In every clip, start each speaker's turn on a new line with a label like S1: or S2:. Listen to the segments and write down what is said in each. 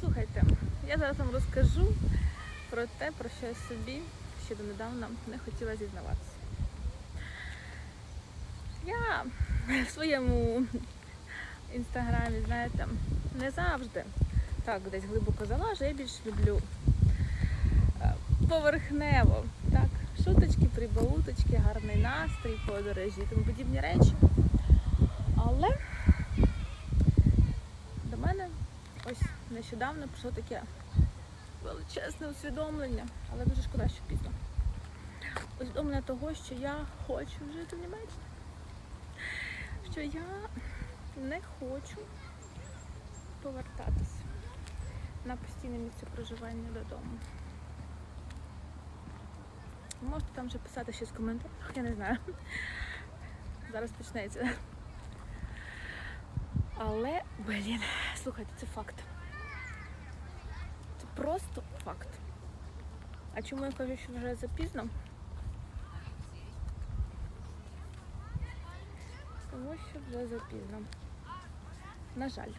S1: Слухайте, я зараз вам розкажу про те, про що я собі ще донедавна не хотіла зізнаватися. Я в своєму інстаграмі, знаєте, не завжди так десь глибоко залажу, я більш люблю е, поверхнево. Так, шуточки, прибауточки, гарний настрій, подорожі і тому подібні речі. Нещодавно прийшло таке величезне усвідомлення, але дуже шкода, що пізно. Усвідомлення того, що я хочу жити в Німеччині. Що я не хочу повертатися на постійне місце проживання додому. Можете там вже писати щось в коментарях, я не знаю. Зараз почнеться. Але, блін, слухайте, це факт. Просто факт. А чому я кажу, що вже запізно? Тому що вже запізно. На жаль.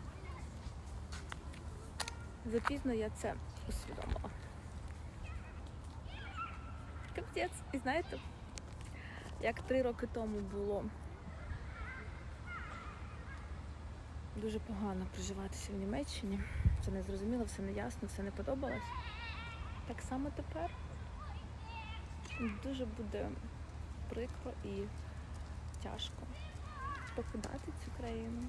S1: Запізно я це усвідомила. Капець. І знаєте, як три роки тому було дуже погано проживатися в Німеччині. Це не зрозуміло, все не ясно, все не подобалось. Так само тепер дуже буде прикро і тяжко покидати цю країну.